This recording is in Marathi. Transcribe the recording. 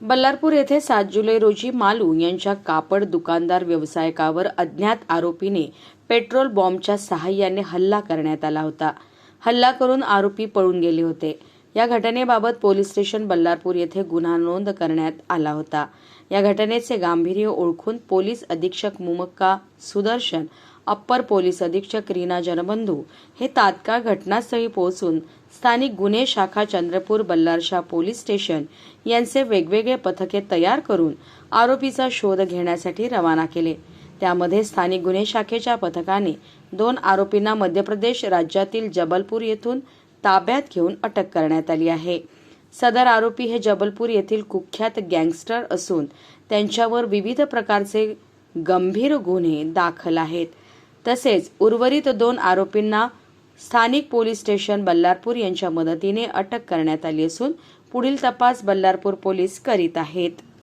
बल्लारपूर येथे सात जुलै रोजी मालू यांच्या कापड दुकानदार व्यावसायिकावर अज्ञात आरोपीने पेट्रोल बॉम्बच्या सहाय्याने हल्ला करण्यात आला होता. हल्ला करून आरोपी पळून गेले होते. या घटनेबाबत पोलीस स्टेशन बल्लारपूर येथे गुन्हा नोंद करण्यात आला होता. या घटनेचे गांभीर्य ओळखून पोलीस अधीक्षक मुमक्का सुदर्शन अप्पर पोलीस अधीक्षक रीना जनबंधू हे तात्काळ घटनास्थळी पोहोचून स्थानिक गुन्हे शाखा चंद्रपूर बल्लारशा पोलीस स्टेशन यांचे वेगवेगळे पथके तयार करून आरोपीचा शोध घेण्यासाठी रवाना केले. त्यामध्ये स्थानिक गुन्हे शाखेच्या पथकाने दोन आरोपींना मध्य प्रदेश राज्यातील जबलपूर येथून ताब्यात घेऊन अटक करण्यात आली आहे. सदर आरोपी हे जबलपूर येथील कुख्यात गँगस्टर असून त्यांच्यावर विविध प्रकारचे गंभीर गुन्हे दाखल आहेत. तसेच उर्वरित दोन आरोपींना स्थानिक पोलीस स्टेशन बल्लारपूर यांच्या मदतीने अटक करण्यात आली असून पुढील तपास बल्लारपूर पोलीस करीत आहेत.